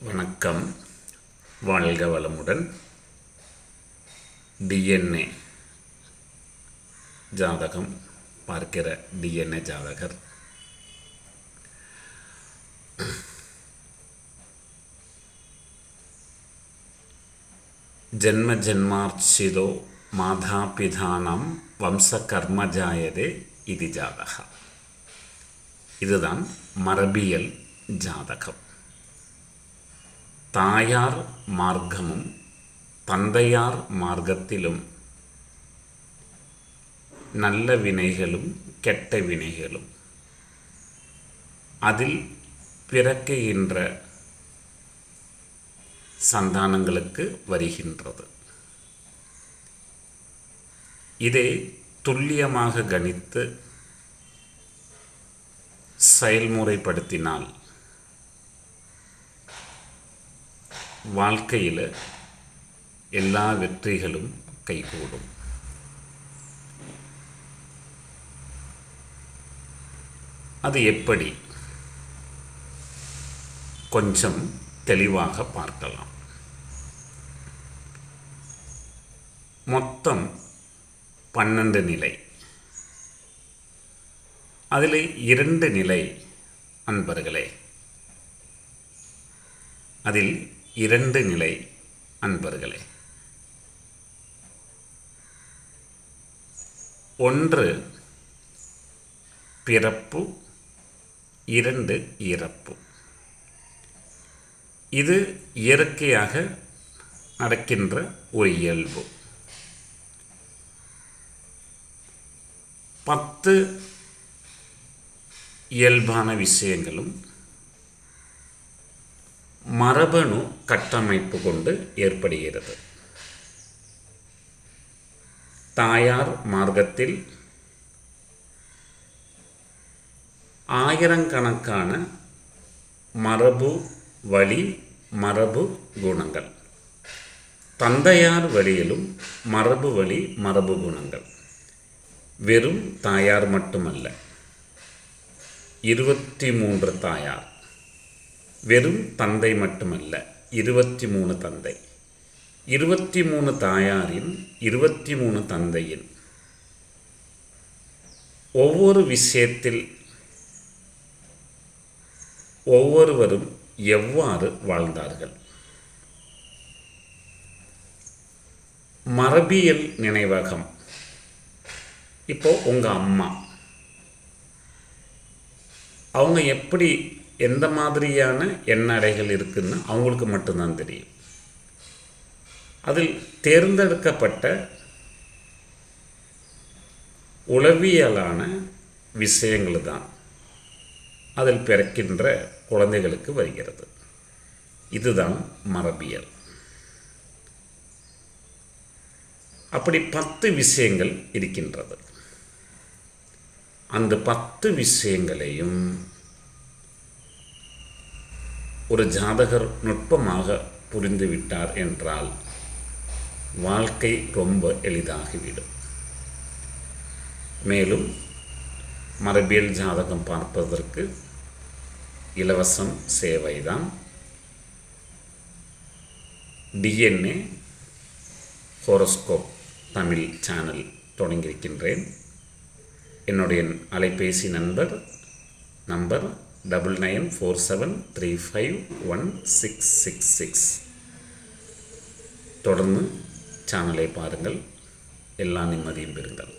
வணக்கம். வாழ்க வளமுடன். டிஎன்ஏ ஜாதகம். பார்க்கிற டிஎன்ஏ ஜாதகர். ஜென்ம ஜென்மார்ச்சிதோ மாதாபிதானம் வம்சகர்மஜாயதே இது ஜாதகா இதுதான் மரபியல் ஜாதகம். தாயார் மார்க்கமும் தந்தையார் மார்க்கத்திலும் நல்ல வினைகளும் கெட்ட வினைகளும். அதில் பிறக்குகின்ற சந்தானங்களுக்கு வருகின்றது. இதை துல்லியமாக கணித்து செயல்முறைப்படுத்தினால் வாழ்க்கையில் எல்லா வெற்றிகளும் கைகூடும். அது எப்படி? கொஞ்சம் தெளிவாக பார்க்கலாம். மொத்தம் பன்னெண்டு நிலை. அதில் இரண்டு நிலை அன்பர்களே. அதில் இரண்டு நிலை அன்பர்களே. ஒன்று பிறப்பு இரண்டு இறப்பு. இது இயற்கையாக நடக்கின்ற ஒரு இயல்பு. பத்து இயல்பான விஷயங்களும் மரபணு கட்டமைப்பு கொண்டு ஏற்படுகிறது. தாயார் மார்க்கத்தில் ஆயிரக்கணக்கான மரபு வழி மரபு குணங்கள். தந்தையார் வழியிலும் மரபு வழி மரபு குணங்கள். வெறும் தாயார் மட்டுமல்ல இருபத்தி மூன்று தாயார். வெறும் தந்தை மட்டுமல்ல இருபத்தி மூணு தந்தை. இருபத்தி மூணு தாயாரின் இருபத்தி மூணு தந்தையின். ஒவ்வொரு விஷயத்தில் ஒவ்வொருவரும் எவ்வாறு வாழ்ந்தார்கள்? மரபியல் நினைவகம். இப்போ உங்கள் அம்மா. அவங்க எப்படி எந்த மாதிரியான எண்ணடைகள் இருக்குதுன்னு அவங்களுக்கு மட்டும்தான் தெரியும். அதில் தேர்ந்தெடுக்கப்பட்ட உளவியலான விஷயங்கள் தான் அதில் பிறக்கின்ற குழந்தைகளுக்கு வருகிறது. இதுதான் மரபியல். அப்படி பத்து விஷயங்கள் இருக்கின்றது. அந்த பத்து விஷயங்களையும் ஒரு ஜாதகர் நுட்பமாக புரிந்துவிட்டார் என்றால் வாழ்க்கை ரொம்ப எளிதாகிவிடும். மேலும் மரபியல் ஜாதகம் பார்ப்பதற்கு இலவசம் சேவைதான். டிஎன்ஏ ஹோரோஸ்கோப் தமிழ் சேனல் தொடங்கியிருக்கின்றேன். என்னுடைய அலைபேசி நண்பர் number double nine four seven three five one six six six தொடர்ந்து சேனலை பாருங்கள் எல்லா நிம்மதியும் பெறுங்கள்